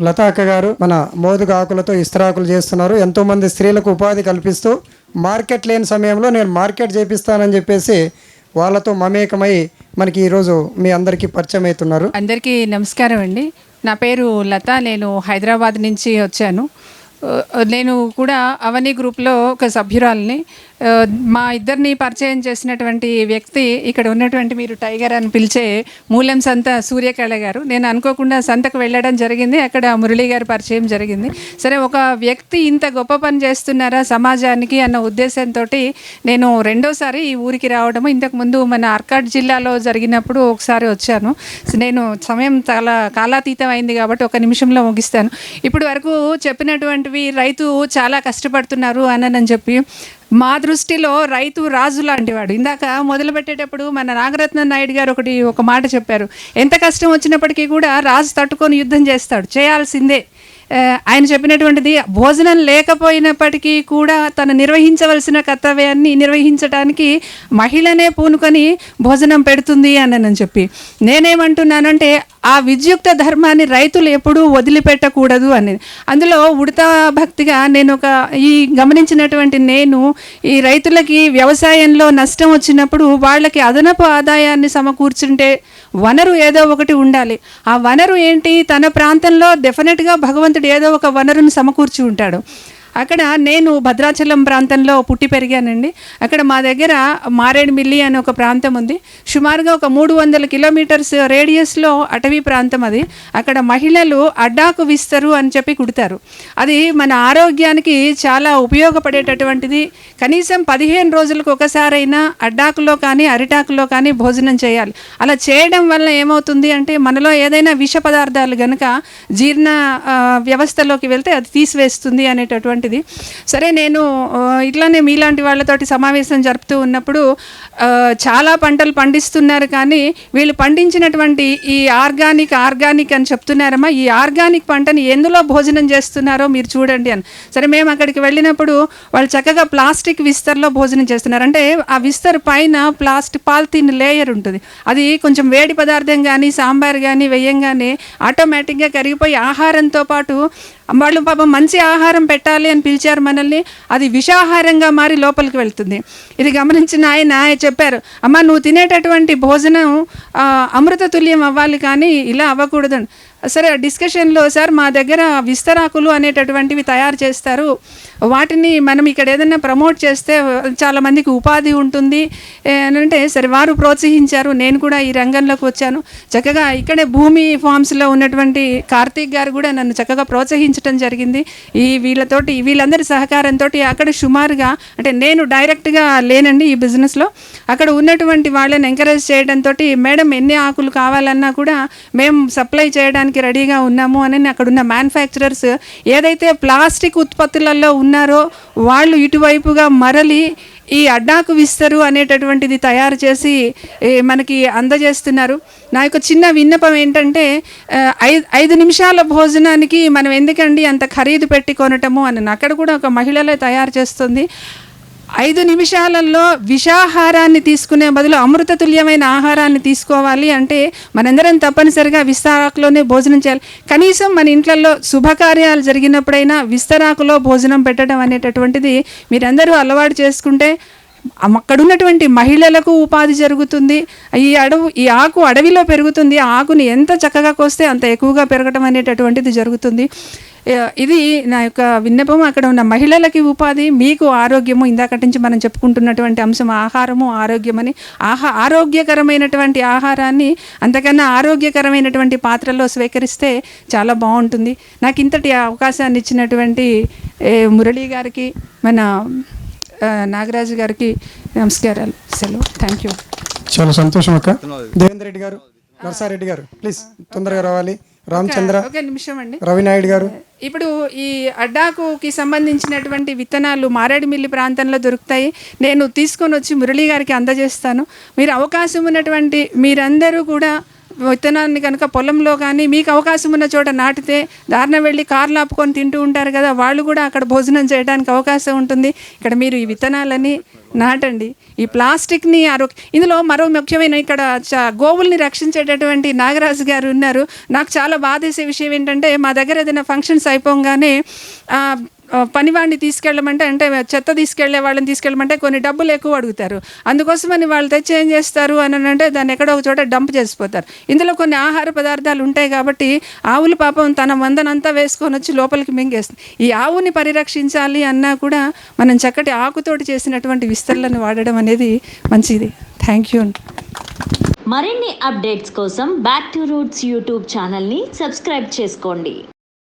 లతా అక్క గారు మన మోదుగ ఆకులతో చేస్తున్నారు. ఎంతో మంది స్త్రీలకు ఉపాధి కల్పిస్తూ మార్కెట్ లేని సమయంలో నేను మార్కెట్ చేపిస్తానని చెప్పేసి వాళ్ళతో మమేకమై మనకి ఈరోజు మీ అందరికీ పరిచయం అవుతున్నారు. అందరికీ నమస్కారం అండి. నా పేరు లత నేను హైదరాబాద్ నుంచి వచ్చాను. నేను కూడా అవని గ్రూప్లో ఒక సభ్యురాలని మా ఇద్దరిని పరిచయం చేసినటువంటి వ్యక్తి ఇక్కడ ఉన్నటువంటి మీరు టైగర్ అని పిలిచే మూలం సంత సూర్యకళ గారు. నేను అనుకోకుండా సంతకు వెళ్ళడం జరిగింది. అక్కడ మురళి గారి పరిచయం జరిగింది. సరే ఒక వ్యక్తి ఇంత గొప్ప పని చేస్తున్నారా సమాజానికి అన్న ఉద్దేశంతో నేను రెండోసారి ఈ ఊరికి రావడము. ఇంతకుముందు మన ఆర్కాడ్ జిల్లాలో జరిగినప్పుడు ఒకసారి వచ్చాను. నేను సమయం చాలా కాలాతీతం అయింది కాబట్టి ఒక నిమిషంలో ముగిస్తాను. ఇప్పుడు వరకు చెప్పినటువంటివి రైతు చాలా కష్టపడుతున్నారు అని చెప్పి మా దృష్టిలో రైతు రాజు లాంటివాడు. ఇందాక మొదలు పెట్టేటప్పుడు మన నాగరత్న నాయుడు గారు ఒకటి ఒక మాట చెప్పారు. ఎంత కష్టం వచ్చినప్పటికీ కూడా రాజు తట్టుకొని యుద్ధం చేస్తాడు. చేయాల్సిందే. ఆయన చెప్పినటువంటిది భోజనం లేకపోయినప్పటికీ కూడా తను నిర్వహించవలసిన కర్తవ్యాన్ని నిర్వహించడానికి మహిళనే పూనుకొని భోజనం పెడుతుంది అని చెప్పి. నేనేమంటున్నానంటే ఆ విద్యుక్త ధర్మాన్ని రైతులు ఎప్పుడూ వదిలిపెట్టకూడదు అని. అందులో ఉడతా భక్తిగా నేను ఒక ఈ గమనించినటువంటి నేను ఈ రైతులకి వ్యవసాయంలో నష్టం వచ్చినప్పుడు వాళ్ళకి అదనపు ఆదాయాన్ని సమకూర్చుంటే వనరు ఏదో ఒకటి ఉండాలి. ఆ వనరు ఏంటి? తన ప్రాంతంలో డెఫినెట్గా భగవంతుడు ఏదో ఒక వనరుని సమకూర్చి ఉంటాడు. అక్కడ నేను భద్రాచలం ప్రాంతంలో పుట్టి పెరిగానండి. అక్కడ మా దగ్గర మారేడుమిల్లి అనే ఒక ప్రాంతం ఉంది. సుమారుగా ఒక మూడు వందల కిలోమీటర్స్ రేడియస్లో అటవీ ప్రాంతం అది. అక్కడ మహిళలు అడ్డాకు విస్తరు అని చెప్పి కుడతారు. అది మన ఆరోగ్యానికి చాలా ఉపయోగపడేటటువంటిది. కనీసం పదిహేను రోజులకు ఒకసారైనా అడ్డాకులో కానీ అరిటాకులో కానీ భోజనం చేయాలి. అలా చేయడం వల్ల ఏమవుతుంది అంటే మనలో ఏదైనా విష పదార్థాలు కనుక జీర్ణ వ్యవస్థలోకి వెళ్తే అది తీసివేస్తుంది అలాంటిది సరే నేను ఇట్లానే మీలాంటి వాళ్ళతోటి సమావేశం జరుపుతూ ఉన్నప్పుడు చాలా పంటలు పండిస్తున్నారు కానీ వీళ్ళు పండించినటువంటి ఈ ఆర్గానిక్ ఆర్గానిక్ అని చెప్తున్నారమ్మా. ఈ ఆర్గానిక్ పంటని ఎందులో భోజనం చేస్తున్నారో మీరు చూడండి అని. సరే మేము అక్కడికి వెళ్ళినప్పుడు వాళ్ళు చక్కగా ప్లాస్టిక్ విస్తర్లో భోజనం చేస్తున్నారు. అంటే ఆ విస్తర్ పైన ప్లాస్టిక్ పాలిథిన్ లేయర్ ఉంటుంది. అది కొంచెం వేడి పదార్థం కానీ సాంబార్ కానీ వేయంగానే ఆటోమేటిక్గా కరిగిపోయి ఆహారంతో పాటు వాళ్ళు పాపం మంచి ఆహారం పెట్టాలి అని పిలిచారు మనల్ని. అది విషాహారంగా మారి లోపలికి వెళ్తుంది. ఇది గమనించిన ఆయన చెప్పారు అమ్మ నువ్వు తినేటటువంటి భోజనం అమృత తుల్యం అవ్వాలి కానీ ఇలా అవ్వకూడదు. సరే డిస్కషన్లో సార్ మా దగ్గర విస్తరాకులు అనేటటువంటివి తయారు చేస్తారు. వాటిని మనం ఇక్కడ ఏదైనా ప్రమోట్ చేస్తే చాలామందికి ఉపాధి ఉంటుంది. అని అంటే సరే వారు ప్రోత్సహించారు. నేను కూడా ఈ రంగంలోకి వచ్చాను. చక్కగా ఇక్కడే భూమి ఫార్మ్స్లో ఉన్నటువంటి కార్తీక్ గారు కూడా నన్ను చక్కగా ప్రోత్సహించడం జరిగింది. ఈ వీళ్ళతోటి వీళ్ళందరి సహకారంతో అక్కడ సుమారుగా అంటే నేను డైరెక్ట్గా లేనండి ఈ బిజినెస్లో. అక్కడ ఉన్నటువంటి వాళ్ళని ఎంకరేజ్ చేయడంతో మేడం ఎన్ని ఆకులు కావాలన్నా కూడా మేము సప్లై చేయడానికి రెడీగా ఉన్నాము అని అక్కడ ఉన్న మ్యానుఫ్యాక్చరర్స్ ఏదైతే ప్లాస్టిక్ ఉత్పత్తులలో ఉన్నారో వాళ్ళు ఇటువైపుగా మరలి ఈ అడ్డాకు విస్తరు అనేటటువంటిది తయారు చేసి మనకి అందజేస్తున్నారు. నా యొక్క చిన్న విన్నపం ఏంటంటే ఐదు ఐదు నిమిషాల భోజనానికి మనం ఎందుకండి అంత ఖరీదు పెట్టి కొనటము అని అక్కడ కూడా ఒక మహిళలే తయారు చేస్తుంది. ఐదు నిమిషాలలో విషాహారాన్ని తీసుకునే బదులు అమృతతుల్యమైన ఆహారాన్ని తీసుకోవాలి అంటే మనందరం తప్పనిసరిగా విస్తరాకులోనే భోజనం చేయాలి. కనీసం మన ఇంట్లలో శుభకార్యాలు జరిగినప్పుడైనా విస్తరాకులో భోజనం పెట్టడం అనేటటువంటిది మీరందరూ అలవాటు చేసుకుంటే అక్కడ ఉన్నటువంటి మహిళలకు ఉపాధి జరుగుతుంది. ఈ అడవు ఈ ఆకు అడవిలో పెరుగుతుంది. ఆ ఆకుని ఎంత చక్కగా కోస్తే అంత ఎక్కువగా పెరగటం అనేటటువంటిది జరుగుతుంది. ఇది నా యొక్క విన్నపం. అక్కడ ఉన్న మహిళలకి ఉపాధి మీకు ఆరోగ్యము ఇందాకటి నుంచి మనం చెప్పుకుంటున్నటువంటి అంశం ఆహారము ఆరోగ్యమని. ఆహా ఆరోగ్యకరమైనటువంటి ఆహారాన్ని అంతకన్నా ఆరోగ్యకరమైనటువంటి పాత్రలో స్వీకరిస్తే చాలా బాగుంటుంది. నాకు ఇంతటి అవకాశాన్ని ఇచ్చినటువంటి మురళీ గారికి మన నాగరాజు గారికి నమస్కారాలు సెలవు. థ్యాంక్ యూ చాలా సంతోషం అక్క. దేవేంద్ర రెడ్డి గారు నర్సారెడ్డి గారు ప్లీజ్ తొందరగా రావాలి. రామచంద్ర ఒక నిమిషం అండి. రవినాయుడు గారు. ఇప్పుడు ఈ అడ్డాకుకి సంబంధించినటువంటి విత్తనాలు మారేడుమిల్లి ప్రాంతంలో దొరుకుతాయి. నేను తీసుకొని వచ్చి మురళీ గారికి అందజేస్తాను. మీరు అవకాశం ఉన్నటువంటి మీరందరూ కూడా విత్తనాన్ని కనుక పొలంలో కానీ మీకు అవకాశం ఉన్న చోట నాటితే దారిన వెళ్ళి కార్లు ఆపుకొని తింటూ ఉంటారు కదా వాళ్ళు కూడా అక్కడ భోజనం చేయడానికి అవకాశం ఉంటుంది. ఇక్కడ మీరు ఈ విత్తనాలని నాటండి. ఈ ప్లాస్టిక్ని ఆరోగ్య ఇందులో మరో ముఖ్యమైన ఇక్కడ గోవుల్ని రక్షించేటటువంటి నాగరాజు గారు ఉన్నారు. నాకు చాలా బాధేసే విషయం ఏంటంటే మా దగ్గర ఏదైనా ఫంక్షన్స్ అయిపోగానే పనివాడిని తీసుకెళ్ళమంటే అంటే చెత్త తీసుకెళ్ళే వాళ్ళని తీసుకెళ్ళమంటే కొన్ని డబ్బులు ఎక్కువ అడుగుతారు. అందుకోసమని వాళ్ళు తెచ్చి ఏం చేస్తారు అని అంటే దాన్ని ఎక్కడో ఒక చోట డంప్ చేసిపోతారు. ఇందులో కొన్ని ఆహార పదార్థాలు ఉంటాయి కాబట్టి ఆవులు పాపం తన మందనంతా వేసుకొని వచ్చి లోపలికి మింగేస్తుంది. ఈ ఆవుని పరిరక్షించాలి అన్నా కూడా మనం చక్కటి ఆకుతోటి చేసినటువంటి విస్తరణను వాడడం అనేది మంచిది. థ్యాంక్ యూ మరిన్ని అప్డేట్స్ కోసం బ్యాక్ టు రూట్స్ యూట్యూబ్ ఛానల్ని సబ్స్క్రైబ్ చేసుకోండి.